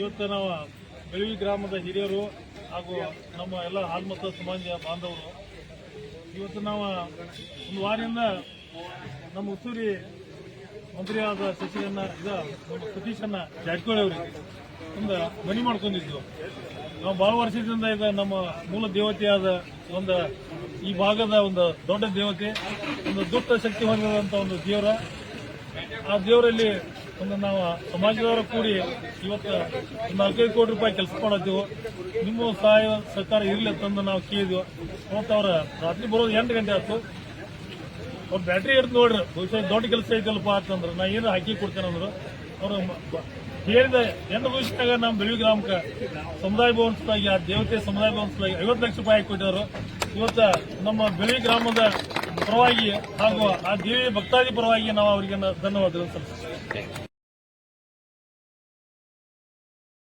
ಇವತ್ತು ನಾವು ಬೆಳವಿ ಗ್ರಾಮದ ಹಿರಿಯರು ಹಾಗೂ ನಮ್ಮ ಎಲ್ಲ ಆತ್ಮತ ಸಮಾಜ ಬಾಂಧವರು, ಇವತ್ತು ನಾವು ಒಂದು ವಾರದಿಂದ ನಮ್ಮ ಉಸ್ತೂರಿ ಮಂತ್ರಿಯಾದ ಸಚಿವನ್ನ ಇದ ನಮ್ಮ ಸತೀಶನ್ನ ಜಾರಕಿಹೊಳಿ ಅವರಿಗೆ ಒಂದು ಮನಿ ಮಾಡ್ಕೊಂಡಿದ್ವು. ನಾವು ಬಹಳ ವರ್ಷದಿಂದ ಇದು ನಮ್ಮ ಮೂಲ ದೇವತೆಯಾದ ಒಂದು ಈ ಭಾಗದ ಒಂದು ದೊಡ್ಡ ದೇವತೆ, ಒಂದು ದೊಡ್ಡ ಶಕ್ತಿ ಹೊಂದಿರುವಂತಹ ಒಂದು ದೇವರ. ಆ ದೇವರಲ್ಲಿ ಒಂದು ನಾವು ಸಮಾಜದವರು ಕೂಡಿ ಇವತ್ತು ನಾಲ್ಕೈದು ಕೋಟಿ ರೂಪಾಯಿ ಕೆಲಸ ಮಾಡತ್ತೀವಿ. ನಿಮ್ಮ ಸಹಾಯ ಸರ್ಕಾರ ಇರಲಿ ಅಂತಂದು ನಾವು ಕೇಳಿದ್ವಿ. ಅವತ್ತು ಅವ್ರ ರಾತ್ರಿ ಬರೋದು ಎಂಟು ಗಂಟೆ ಆಯ್ತು. ಅವ್ರ ಬ್ಯಾಟ್ರಿ ಇರ್ತು ನೋಡ್ರಿ, ಬಹುಶಃ ದೊಡ್ಡ ಕೆಲಸ ಐತಲ್ಪ ಅಂತಂದ್ರೆ. ನಾ ಏನು ಹಾಕಿ ಕೊಡ್ತೇನೆ ಅಂದ್ರು. ಅವರು ಹೇಳಿದ ಎಂಟು ವರ್ಷದಾಗ ನಮ್ಮ ಬೆಳಿ ಗ್ರಾಮಕ್ಕೆ ಸಮುದಾಯ ಭವನ ಆ ದೇವತೆ ಸಮುದಾಯ ಭವನ ಸಲುವಾಗಿ ಐವತ್ತು ಲಕ್ಷ ರೂಪಾಯಿ ಹಾಕಿ ಕೊಟ್ಟಿದ್ರು. ಇವತ್ತು ನಮ್ಮ ಬೆಳಿ ಗ್ರಾಮದ ಪರವಾಗಿ ಹಾಗೂ ಆ ದೇವಿ ಭಕ್ತಾದಿ ಪರವಾಗಿ ನಾವು ಅವರಿಗೆ ಧನ್ಯವಾದಗಳು ಸಲ್ಲಿಸ್ತೀವಿ